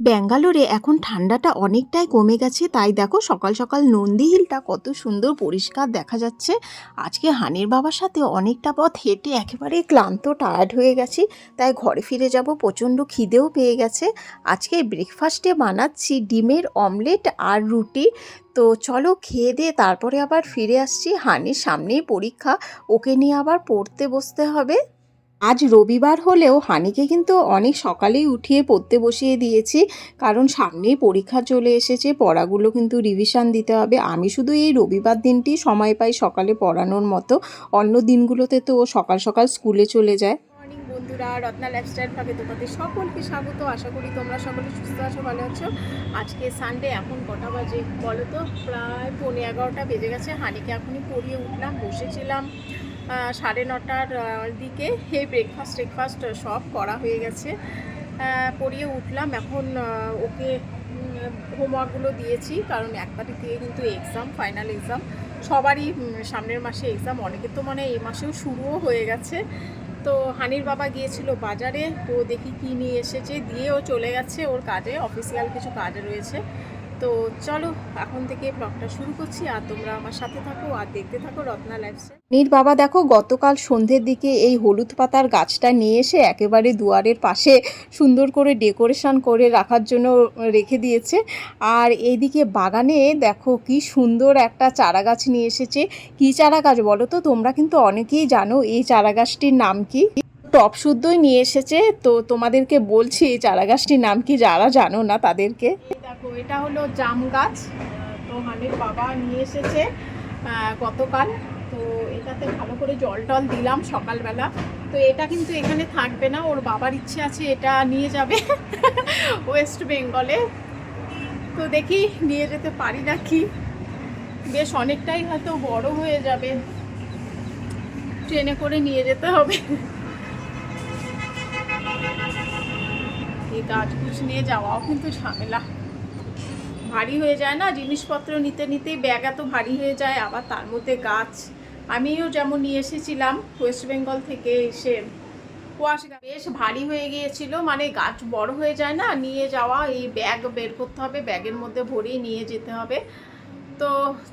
ব্যাঙ্গালোরে এখন ঠান্ডাটা অনেকটাই কমে গেছে, তাই দেখো সকাল সকাল নন্দী হিলটা কত সুন্দর পরিষ্কার দেখা যাচ্ছে। আজকে হানির বাবার সাথে অনেকটা পথ হেঁটে একেবারে ক্লান্ত, টায়ার্ড হয়ে গেছি, তাই ঘরে ফিরে যাব, প্রচণ্ড খিদেও পেয়ে গেছে। আজকে ব্রেকফাস্টে বানাচ্ছি ডিমের অমলেট আর রুটি। তো চলো খেয়ে দিয়ে তারপরে আবার ফিরে আসছি হানির সামনেই পরীক্ষা, ওকে নিয়ে আবার পড়তে বসতে হবে। আজ রবিবার হলেও হানিকে কিন্তু অনেক সকালেই উঠিয়ে পড়তে বসিয়ে দিয়েছি। কারণ সামনেই পরীক্ষা চলে এসেছে, পড়াগুলো কিন্তু রিভিশন দিতে হবে। আমি শুধু এই রবিবার দিনটি সময় পাই সকালে পড়ানোর মতো। অন্য দিনগুলোতে তো ও সকাল সকাল স্কুলে চলে যায়। বন্ধুরা, রত্না লাইফস্টাইল ভাগে তোমাদের সকলকে স্বাগত। আশা করি তোমরা সকলে সুস্থ আছো, ভালো আছো। আজকে সানডে এখন কটা বাজে বলো তো? প্রায় পৌনে এগারোটা বেজে গেছে। হানিকে এখনই পড়িয়ে উঠলাম, বসেছিলাম। সাড়ে নটার দিকে এই ব্রেকফাস্ট ব্রেকফাস্ট সব করা হয়ে গেছে। পড়িয়ে উঠলাম। এখন ওকে হোমওয়ার্কগুলো দিয়েছি, কারণ এক তারিখ থেকে কিন্তু এক্সাম ফাইনাল এক্সাম সবারই সামনের মাসে এক্সাম অনেকের তো মানে এই মাসেও শুরুও হয়ে গেছে। তো হানির বাবা গিয়েছিল বাজারে। ও দেখি কি নিয়ে এসেছে। দিয়েও চলে গেছে। ওর কাজে অফিসিয়াল কিছু কাজ রয়েছে। তো চলো, এখন থেকে ব্লগটা শুরু করছি আর তোমরা আমার সাথে থাকো আর দেখতে থাকো রত্না লাইফস্টাইল নীর বাবা, দেখো, গতকাল সন্ধ্যের দিকে এই হলুদ পাতার গাছটা নিয়ে এসে একেবারে দুয়ারের পাশে সুন্দর করে ডেকোরেশন করে রাখার জন্য রেখে দিয়েছে। আর এইদিকে বাগানে, দেখো, কি সুন্দর একটা চারা গাছ নিয়ে এসেছে। কি চারা গাছ বলো তো? তোমরা কিন্তু অনেকেই জানো এই চারা গাছটির নাম কি। টপ শুদ্ধই নিয়ে এসেছে, তো তোমাদেরকে বলছি এই চারা গাছটির নাম কি যারা জানো না তাদেরকে। দেখো, এটা হলো জাম গাছ। তো হানির বাবা নিয়ে এসেছে গতকাল। তো এটাতে ভালো করে জল টল দিলাম সকালবেলা। তো এটা কিন্তু এখানে থাকবে না, ওর বাবার ইচ্ছে আছে এটা নিয়ে যাবে ওয়েস্ট বেঙ্গলে তো দেখি নিয়ে যেতে পারি না কি বেশ অনেকটাই হয়তো বড় হয়ে যাবে। ট্রেনে করে নিয়ে যেতে হবে। এই গাছগুছ নিয়ে যাওয়াও কিন্তু ঝামেলা। ভারী হয়ে যায় না জিনিসপত্র নিতে নিতেই ব্যাগ এত ভারী হয়ে যায় আবার তার মধ্যে গাছ। আমিও যেমন নিয়ে এসেছিলাম ওয়েস্ট বেঙ্গল থেকে এসে কুয়াশ বেশ ভারী হয়ে গিয়েছিল মানে গাছ বড় হয়ে যায় না নিয়ে যাওয়া এই ব্যাগ বের করতে হবে ব্যাগের মধ্যে ভরিয়ে নিয়ে যেতে হবে। তো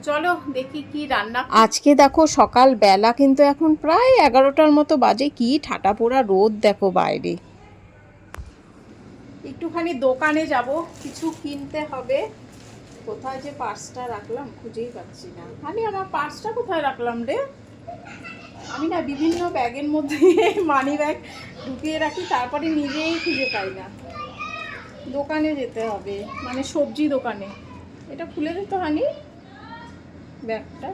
চলো দেখি কি রান্না আজকে দেখো সকাল বেলা কিন্তু এখন প্রায় এগারোটার মতো বাজে কি ঠাটা পোড়া রোদ দেখো বাইরে। একটুখানি দোকানে যাব কিছু কিনতে হবে। কোথায় যে পার্সটা রাখলাম খুঁজেই পাচ্ছি না। আমি আমার পার্সটা কোথায় রাখলাম রে? আমি না বিভিন্ন ব্যাগের মধ্যে মানি ব্যাগ ঢুকিয়ে রাখি, তারপরে নিজেই খুঁজে পাই না। দোকানে যেতে হবে মানে সবজি দোকানে। এটা খুলে দিতে হানি ব্যাগটা।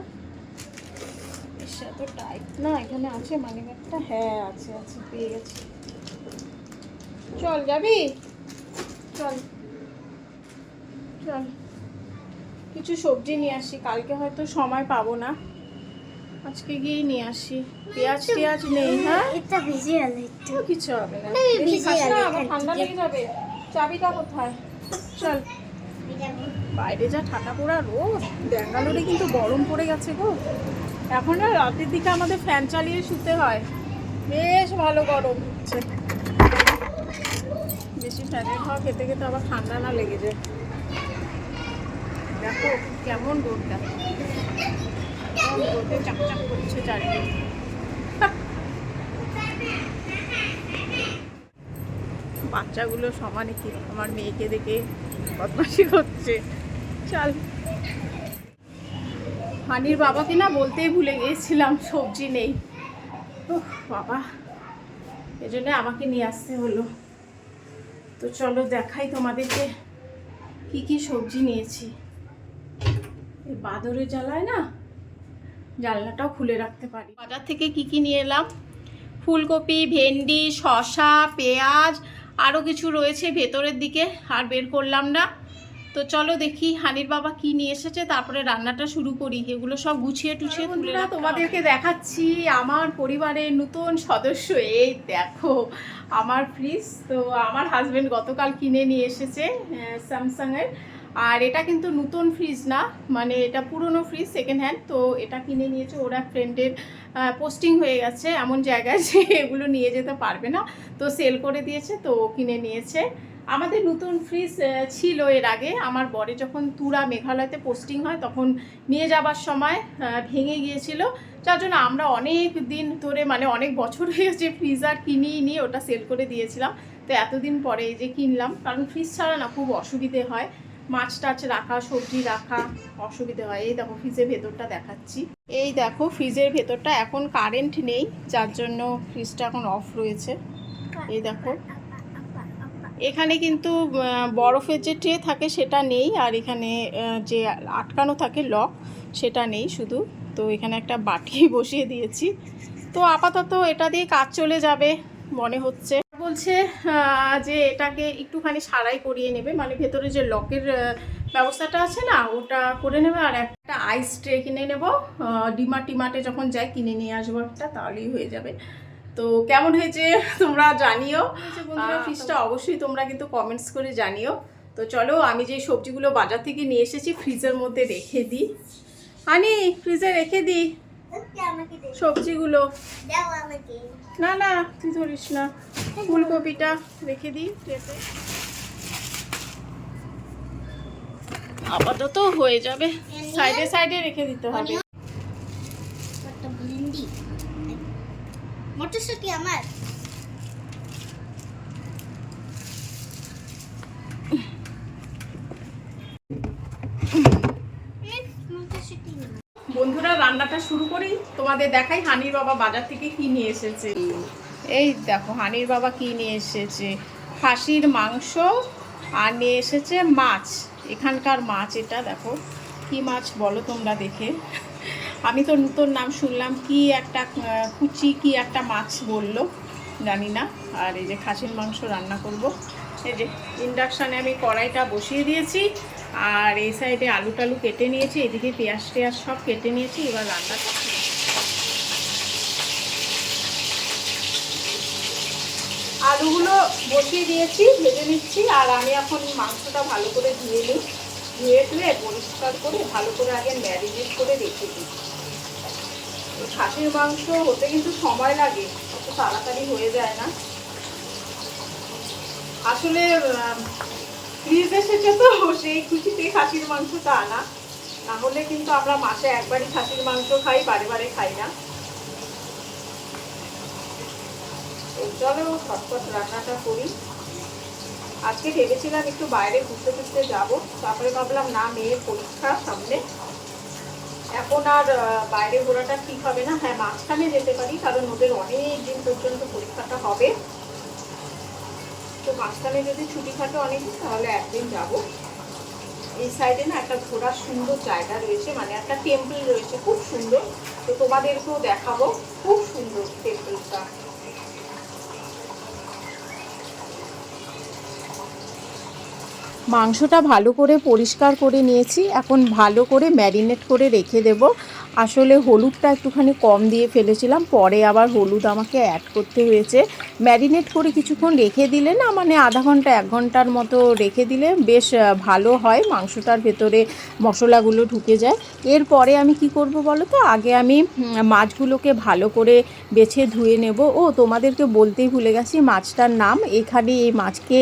এত টাইট না, এখানে আছে মানি ব্যাগটা হ্যাঁ আছে আছে, পেয়ে গেছি। চল যাবি? চল। চল। কিছু সবজি নিয়ে আসি। কালকে হয়তো সময় পাবো না। আজকে গিয়েই নিয়ে আসি। পেঁয়াজ টেয়াজ নেই হ্যাঁ? এটা ভিজে একটু। কিছু হবে না। ঠান্ডা লেগে যাবে। চাবিটা কোথায়? চল। বাইরে যা ঠান্ডা পোড়া রোদ। ব্যাঙ্গালোরে কিন্তু গরম পড়ে গেছে গো। এখন আর রাতের দিকে আমাদের ফ্যান চালিয়ে শুতে হয়। বেশ ভালো গরম হচ্ছে। বেশি ফ্যানের হাওয়া খেতে খেতে আবার ঠান্ডা না লেগে যায়। দেখো কেমন রোদ দেখো। চাকচাক করছে চারিদিকে। বাচ্চাগুলো সমানে কি আমার মেয়েকে দেখে বদমাসি করছে। চল। হানির বাবাকে না বলতেই ভুলে গিয়েছিলাম, সবজি নেই। বাবা। এজন্য আমাকে নিয়ে আসতে হলো। তো চলো দেখাই তোমাদেরকে কি কি সবজি নিয়েছি। এই বাদরের জ্বালায় না জানলাটাও খুলে রাখতে পারি। বাজার থেকে কি কি নিয়ে এলাম? ফুলকপি ভেন্ডি শসা পেঁয়াজ আরও কিছু রয়েছে ভেতরের দিকে আর বের করলাম না। তো চলো দেখি হানির বাবা কি নিয়ে এসেছে তারপরে রান্নাটা শুরু করি। এগুলো সব গুছিয়ে টুছিয়ে তুলে তোমাদেরকে দেখাচ্ছি আমার পরিবারের নতুন সদস্য এই দেখো আমার ফ্রিজ। তো আমার হাজবেন্ড গতকাল কিনে নিয়ে এসেছে স্যামসাংয়ের আর এটা কিন্তু নতুন ফ্রিজ না মানে এটা পুরনো ফ্রিজ সেকেন্ড হ্যান্ড তো এটা কিনে নিয়েছে ওরা ফ্রেন্ডের পোস্টিং হয়ে গেছে এমন জায়গায় যে এগুলো নিয়ে যেতে পারবে না। তো সেল করে দিয়েছে, তো কিনে নিয়েছে। আমাদের নতুন ফ্রিজ ছিল এর আগে। আমার বরে যখন তুরা মেঘালয়তে পোস্টিং হয়, তখন নিয়ে যাবার সময় ভেঙে গিয়েছিল। যার জন্য আমরা অনেক দিন ধরে মানে অনেক বছর হয়ে গেছে ফ্রিজ আর কিনিয়ে নিয়ে ওটা সেল করে দিয়েছিলাম। তো এতদিন পরে এই যে কিনলাম, কারণ ফ্রিজ ছাড়া না খুব অসুবিধে হয়। মাছ টাছ রাখা, সবজি রাখা, অসুবিধে হয়। এই দেখো ফ্রিজের ভেতরটা দেখাচ্ছি। এই দেখো ফ্রিজের ভেতরটা এখন কারেন্ট নেই, যার জন্য ফ্রিজটা এখন অফ রয়েছে। এই দেখো। এখানে কিন্তু বরফের যে ট্রে থাকে সেটা নেই, আর এখানে যে আটকানো থাকে লক সেটা নেই শুধু। তো এখানে একটা বাটি বসিয়ে দিয়েছি। তো আপাতত এটা দিয়ে কাজ চলে যাবে, মনে হচ্ছে। বলছে যে এটাকে একটুখানি সারাই করিয়ে নেবে। মানে ভেতরে যে লকের ব্যবস্থাটা আছে না ওটা করে নেবে আর একটা আইস ট্রে কিনে নেব। ডিমা টিমাটে যখন যাই কিনে নিয়ে আসব একটা তাহলেই হয়ে যাবে। তো কেমন হয়েছে তোমরা জানিও। বন্ধুরা ফিশটা অবশ্যই তোমরা কিন্তু কমেন্টস করে জানিও। তো চলো আমি যে সবজিগুলো বাজার থেকে নিয়ে এসেছি ফ্রিজের মধ্যে রেখে দিই। আনি ফ্রিজে রেখে দিই। সবজিগুলো। না না তুই ধরিস না। ফুলকপিটা রেখে দিই ট্রেতে আপাতত হয়ে যাবে। সাইডে সাইডে রেখে দিতে হবে। মটরশুটি আমার এই, মটরশুঁটি না। বন্ধুরা রান্নাটা শুরু করি। তোমাদের দেখাই হানির বাবা বাজার থেকে কি নিয়ে এসেছে। এই দেখো, হানির বাবা কি নিয়ে এসেছে? খাসির মাংস আর নিয়ে এসেছে মাছ। এখানকার মাছ এটা দেখো, কি মাছ বলো তোমরা দেখে। আমি তো নতুন নাম শুনলাম, কি একটা কুচি কি একটা মাছ বলল, জানি না। আর এই যে খাসির মাংস রান্না করব। এই যে ইন্ডাকশানে আমি কড়াইটা বসিয়ে দিয়েছি। আর এই সাইডে আলু টালু কেটে নিয়েছি, এদিকে পেঁয়াজ টেয়াজ সব কেটে নিয়েছি, এবার রান্নাটা। আলুগুলো বসিয়ে দিয়েছি, ভেজে নিচ্ছি, আর আমি এখন মাংসটা ভালো করে ধুয়ে নিই। ধুয়ে ধুয়ে পরিষ্কার করে ভালো করে আগে ম্যারিনেট করে রেখে দিই। খাসির মাংস হতে কিন্তু সময় লাগে, অত তাড়াতাড়ি হয়ে যায় না। আসলে ফ্রিজ এসেছে তো সেই খুশিতে খাসির মাংসটা আনা না হলে কিন্তু আমরা মাসে একবারই খাসির মাংস খাই, বারে বারে খাই না। চলো ফটফট রান্নাটা করি। আজকে ভেবেছিলাম একটু বাইরে ঘুরতে ঘুরতে যাব, তারপরে ভাবলাম না, মেয়ের পরীক্ষা সামনে। এখন আর বাইরে ঘোরাটা ঠিক হবে না। হ্যাঁ মাঝখানে যেতে পারি, কারণ ওদের অনেক দিন পর্যন্ত পরীক্ষাটা হবে। তো মাঝখানে যদি ছুটি থাকে অনেকদিন, তাহলে একদিন যাব। এই সাইডে না একটা ঘোরার সুন্দর জায়গা রয়েছে মানে একটা টেম্পল রয়েছে, খুব সুন্দর। তো তোমাদেরকেও দেখাবো, খুব সুন্দর টেম্পলটা মাংসটা ভালো করে পরিষ্কার করে নিয়েছি, এখন ভালো করে ম্যারিনেট করে রেখে দেব। আসলে হলুদটা একটুখানি কম দিয়ে ফেলেছিলাম, পরে আবার হলুদ আমাকে অ্যাড করতে হয়েছে। ম্যারিনেট করে কিছুক্ষণ রেখে দিলে না মানে আধা ঘণ্টা, এক ঘণ্টার মতো রেখে দিলে বেশ ভালো হয়, মাংসটার ভেতরে মশলাগুলো ঢুকে যায়। এরপরে আমি কি করব বলো তো আগে আমি মাছগুলোকে ভালো করে বেছে ধুয়ে নেব। ও, তোমাদেরকে বলতেই ভুলে গেছি মাছটার নাম। এখানে এই মাছকে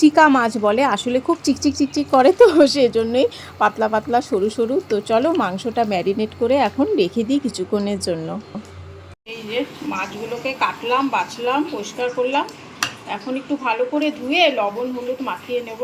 চিকা মাছ বলে। আসলে খুব চিকচিক চিকচিক করে তো, সেজন্যই পাতলা পাতলা, সরু সরু। তো চলো মাংসটা ম্যারিনেট করে এখন রেখে দিই কিছুক্ষণের জন্য। এই যে মাছগুলোকে কাটলাম, বাছলাম, পরিষ্কার করলাম। এখন একটু ভালো করে ধুয়ে লবণ, হলুদ মাখিয়ে নেব।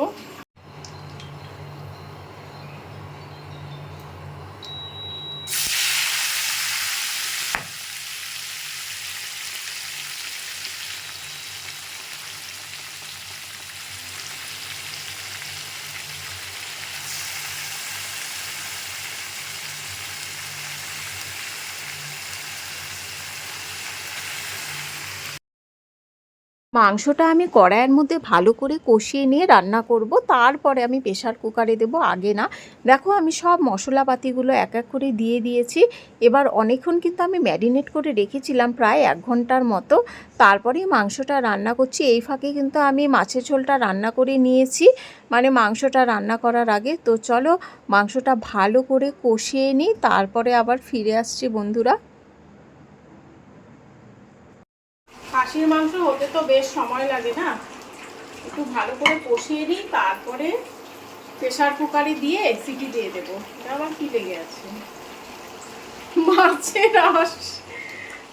মাংসটা আমি কড়াইয়ের মধ্যে ভালো করে কষিয়ে নিয়ে রান্না করব। তারপরে আমি প্রেশার কুকারে দেবো আগে না। দেখো আমি সব মশলাপাতিগুলো এক এক করে দিয়ে দিয়েছি। এবার অনেকক্ষণ কিন্তু আমি ম্যারিনেট করে রেখেছিলাম প্রায় এক ঘণ্টার মতো। তারপরেই মাংসটা রান্না করছি। এই ফাঁকে কিন্তু আমি মাছের ঝোলটা রান্না করে নিয়েছি। মানে মাংসটা রান্না করার আগে। তো চলো মাংসটা ভালো করে কষিয়ে নিই। তারপরে আবার ফিরে আসছি বন্ধুরা। খাসির মাংস হতে তো বেশ সময় লাগে না? একটু ভালো করে কষিয়ে নিই, তারপরে প্রেশার কুকারে দিয়ে সিটি দিয়ে দেবো। এটা আবার কি লেগে আছে? মাছের রস।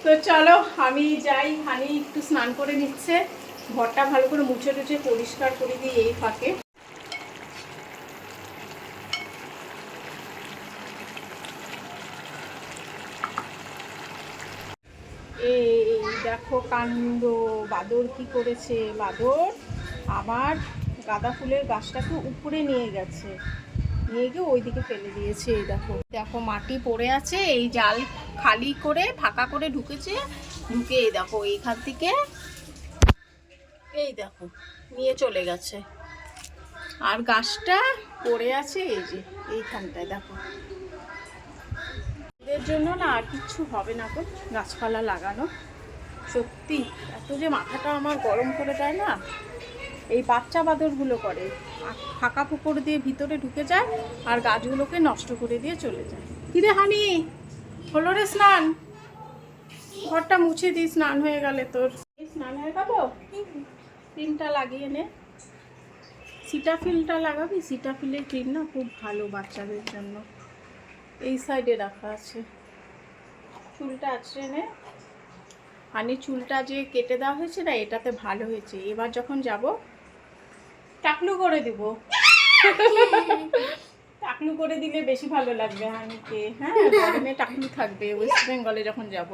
তো চলো, আমি যাই, হানি একটু স্নান করে নিচ্ছে। ঘরটা ভালো করে মুছে টুছে পরিষ্কার করে দিই এই ফাঁকে এই দেখো কাণ্ড, বাদর কি করেছে? বাদর আমার গাঁদা ফুলের গাছটাকে উপরে নিয়ে গেছে। নিয়ে গিয়ে ওইদিকে ফেলে দিয়েছে, এই দেখো। দেখো, মাটি পড়ে আছে, এই জাল খালি করে, ফাঁকা করে ঢুকেছে। ঢুকে এই দেখো, এইখান থেকে এই দেখো, নিয়ে চলে গেছে। আর গাছটা পড়ে আছে, এই যে, এইখানটায় দেখো। এদের জন্য না আর কিচ্ছু হবে না তো গাছপালা লাগানো। সত্যি, এত যে মাথাটা আমার গরম করে দেয় না? এই বাচ্চা বাদরগুলো করে। ফাঁকা পুকুর দিয়ে ভিতরে ঢুকে যায় আর গাছগুলোকে নষ্ট করে দিয়ে চলে যায়। কিরে হানি, হলো রে স্নান? ঘরটা মুছে দিই, স্নান হয়ে গেলে তোর। স্নান হয়ে গেল? ক্রিমটা লাগিয়ে নে। সিটাফিলটা লাগাবি? সিটাফিলের ক্রিম না খুব ভালো বাচ্চাদের জন্য। এই সাইডে রাখা আছে। চুলটা আছে নে। হানি চুলটা যে কেটে দেওয়া হয়েছে না এটাতে ভালো হয়েছে। এবার যখন যাব টাকলু করে দিব। টাকলু করে দিলে বেশি ভালো লাগবে হানিকে। হ্যাঁ গরমে টাকলু থাকবে ওয়েস্ট বেঙ্গলে যখন যাব।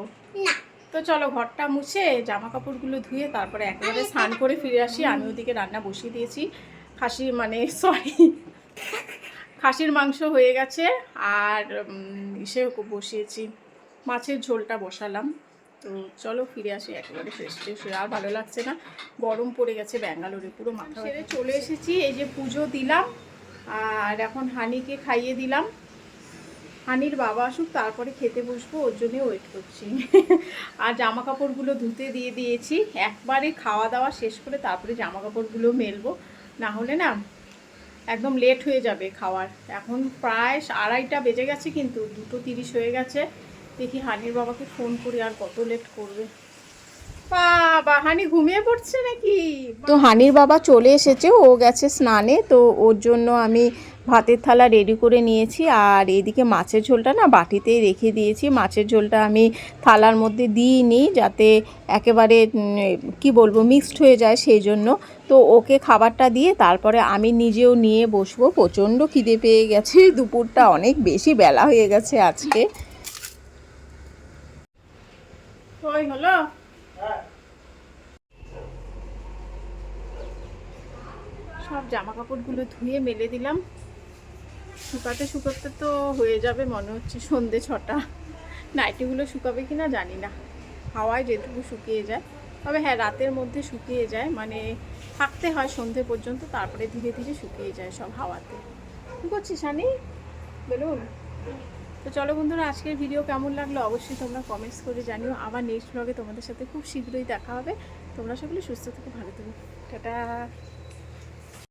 তো চলো ঘরটা মুছে জামা কাপড়গুলো ধুয়ে তারপরে একেবারে স্নান করে ফিরে আসি। আমি ওদিকে রান্না বসিয়ে দিয়েছি। খাসি মানে সরি খাসির মাংস হয়ে গেছে। আর ইসে বসিয়েছি। মাছের ঝোলটা বসালাম। তো চলো ফিরে আসি একেবারে ফ্রেশ ফ্রেশ আর ভালো লাগছে না। গরম পড়ে গেছে ব্যাঙ্গালোরে, পুরো মাথা সেরে চলে এসেছি, এই যে পুজো দিলাম, আর এখন হানিকে খাইয়ে দিলাম। হানির বাবা আসুক, তারপরে খেতে বসবো, ওর জন্য ওয়েট করছি। আর জামা কাপড়গুলো ধুতে দিয়ে দিয়েছি। একবারে খাওয়া দাওয়া শেষ করে তারপরে জামা কাপড়গুলো মেলবো। না হলে না একদম লেট হয়ে যাবে খাওয়ার। এখন প্রায় আড়াইটা বেজে গেছে, কিন্তু দুটো তিরিশ হয়ে গেছে। দেখি হানির বাবাকে ফোন করি আর কত লেট করবে। বাবা, হানি ঘুমিয়ে পড়ছে নাকি? তো হানির বাবা চলে এসেছে, ও গেছে স্নানে, তো ওর জন্য আমি ভাতের থালা রেডি করে নিয়েছি। আর এদিকে মাছের ঝোলটা না বাটিতেই রেখে দিয়েছি। মাছের ঝোলটা আমি থালার মধ্যে দিইনি যাতে একেবারে কি বলব মিক্সড হয়ে যায় সেই জন্য। তো ওকে খাবারটা দিয়ে তারপরে আমি নিজেও নিয়ে বসবো। প্রচণ্ড খিদে পেয়ে গেছে। দুপুরটা অনেক বেশি বেলা হয়ে গেছে আজকে। ওই হলো? সব জামা কাপড়গুলো ধুয়ে মেলে দিলাম। শুকাতে শুকাতে তো হয়ে যাবে মনে হচ্ছে সন্ধে ছটা। নাইটিগুলো শুকাবে কি না জানি না। হাওয়ায় যেটুকু শুকিয়ে যায়। তবে হ্যাঁ রাতের মধ্যে শুকিয়ে যায়। মানে থাকতে হয় সন্ধে পর্যন্ত, তারপরে ধীরে ধীরে শুকিয়ে যায় সব হাওয়াতে। কী করছিস, সানি? বেলুন? তো চলো বন্ধুরা, আজকের ভিডিও কেমন লাগল অবশ্যই তোমরা কমেন্টস করে জানিও। আবার নেক্সট ব্লগে তোমাদের সাথে খুব শীঘ্রই দেখা হবে। তোমরা সকলে সুস্থ থেকে, ভালো থাকো। টাটা।